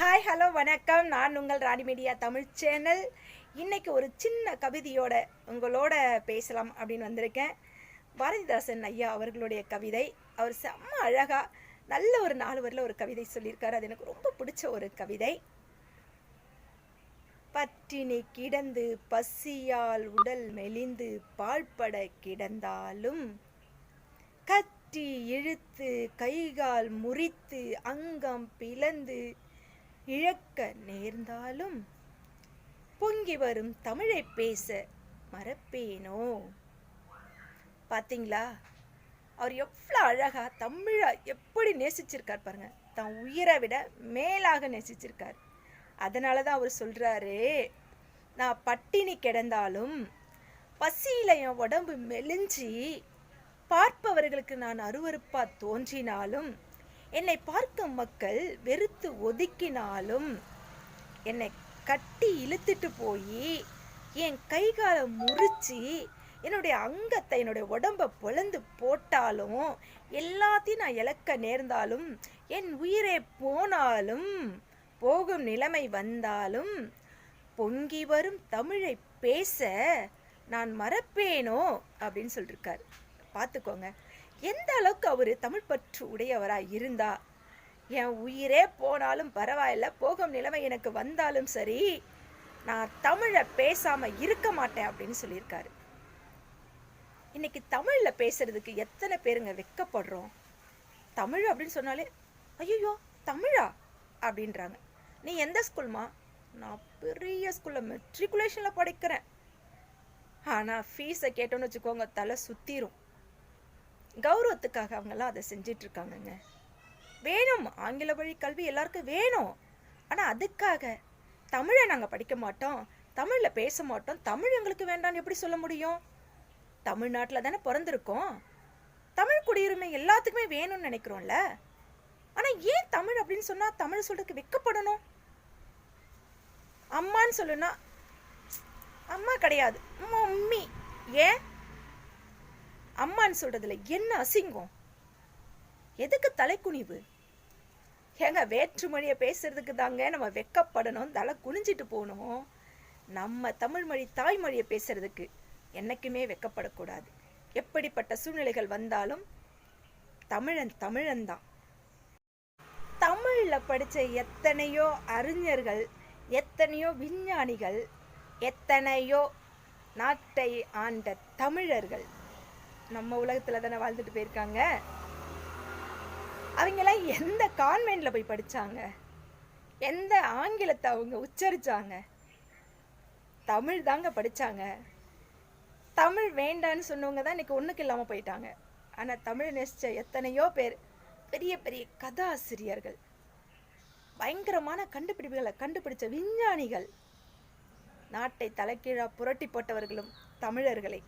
Hi hello வணக்கம். நான் உங்கள் ராணி மீடியா தமிழ் சேனல் இன்னைக்கு ஒரு சின்ன கவிதையோட உங்களோட பேசலாம் அப்படின்னு வந்திருக்கேன். பாரதிதாசன் ஐயா அவர்களுடைய கவிதை. அவர் செம்ம அழகாக நல்ல ஒரு நாலு வரில் ஒரு கவிதை சொல்லியிருக்காரு. அது எனக்கு ரொம்ப பிடிச்ச ஒரு கவிதை. பட்டினி கிடந்து பசியால் உடல் மெலிந்து பாழ்பட கிடந்தாலும் கட்டி இழுத்து கைகால் முறித்து அங்கம் பிளந்து இழக்க நேர்ந்தாலும் பொங்கி வரும் தமிழை பேச மறப்பேனோ? பார்த்தீங்களா அவர் எவ்வளோ அழகா தமிழை எப்படி நேசிச்சிருக்கார் பாருங்க. தன் உயிரை விட மேலாக நேசிச்சிருக்கார். அதனால தான் அவர் சொல்றாரு நான் பட்டினி கிடந்தாலும் பசியில என் உடம்பு மெலிஞ்சி பார்ப்பவர்களுக்கு நான் அருவறுப்பாக தோன்றினாலும் என்னை பார்க்கும் மக்கள் வெறுத்து ஒதுக்கினாலும் என்னை கட்டி இழுத்துட்டு போய் என் கைகாலை முறிச்சு என்னுடைய அங்கத்தை என்னுடைய உடம்பை பொழந்து போட்டாலும் எல்லாத்தையும் நான் இழக்க நேர்ந்தாலும் என் உயிரே போனாலும் போகும் நிலைமை வந்தாலும் பொங்கி வரும் தமிழை பேச நான் மறப்பேனோ அப்படின்னு சொல்லியிருக்காரு பார்த்துக்கோங்க. எந்த அளவுக்கு அவர் தமிழ் பற்று உடையவராக இருந்தா? என் உயிரே போனாலும் பரவாயில்ல போகும் நிலைமை எனக்கு வந்தாலும் சரி நான் தமிழை பேசாமல் இருக்க மாட்டேன் அப்படின்னு சொல்லியிருக்காரு. இன்னைக்கு தமிழில் பேசுறதுக்கு எத்தனை பேருங்க வெக்கப்படுறோம்? தமிழ் அப்படின்னு சொன்னாலே ஐயோ தமிழா? அப்படின்றாங்க. நீ எந்த ஸ்கூல்மா? நான் பெரிய ஸ்கூலில் மெட்ரிகுலேஷனில் படிக்கிறேன். ஆனால் ஃபீஸை கேட்டோன்னு வச்சுக்கோங்க தலை சுற்றிரும் கௌரவத்துக்காக அவங்கெல்லாம் அதை செஞ்சிட்டு இருக்காங்கங்க வேணும். ஆங்கில வழி கல்வி எல்லாருக்கும் வேணும். ஆனால் அதுக்காக தமிழை நாங்கள் படிக்க மாட்டோம். தமிழில் பேச மாட்டோம். தமிழ் எங்களுக்கு வேண்டாம்னு எப்படி சொல்ல முடியும்? தமிழ்நாட்டில் தானே பிறந்திருக்கோம். தமிழ் குடியுரிமை எல்லாத்துக்குமே வேணும்னு நினைக்கிறோம்ல. ஆனால் ஏன் தமிழ் அப்படின்னு சொன்னால் தமிழ் சொல்றதுக்கு வெக்கப்படணும்? அம்மான்னு சொல்லுனா அம்மா கிடையாது. மம்மி ஏன்? அம்மான்னு சொல்றதுல என்ன அசிங்கம்? எதுக்கு தலைக்குனிவு? ஏங்க வேற்றுமொழியை பேசுறதுக்கு தாங்க நம்ம வெக்கப்படணும் தலை குனிஞ்சிட்டு போகணும். நம்ம தமிழ்மொழி தாய்மொழியை பேசுறதுக்கு என்னைக்குமே வெக்கப்படக்கூடாது. எப்படிப்பட்ட சூழ்நிலைகள் வந்தாலும் தமிழன் தமிழன் தான். தமிழில் படித்த எத்தனையோ அறிஞர்கள் எத்தனையோ விஞ்ஞானிகள் எத்தனையோ நாட்டை ஆண்ட தமிழர்கள் நம்ம உலகத்தில் தானே வாழ்ந்துட்டு போயிருக்காங்க. அவங்கெல்லாம் எந்த கான்வென்ட்டில் போய் படித்தாங்க எந்த ஆங்கிலத்தை அவங்க உச்சரித்தாங்க தமிழ் தாங்க படித்தாங்க தமிழ் வேண்டான்னு சொன்னவங்க தான் இன்னைக்கு ஒன்றுக்கு இல்லாமல் போயிட்டாங்க. ஆனால் தமிழ் நெசிச்ச எத்தனையோ பேர் பெரிய பெரிய கதாசிரியர்கள் பயங்கரமான கண்டுபிடிப்புகளை கண்டுபிடிச்ச விஞ்ஞானிகள் நாட்டை தலைக்கீழாக புரட்டி போட்டவர்களும் தமிழர்களை.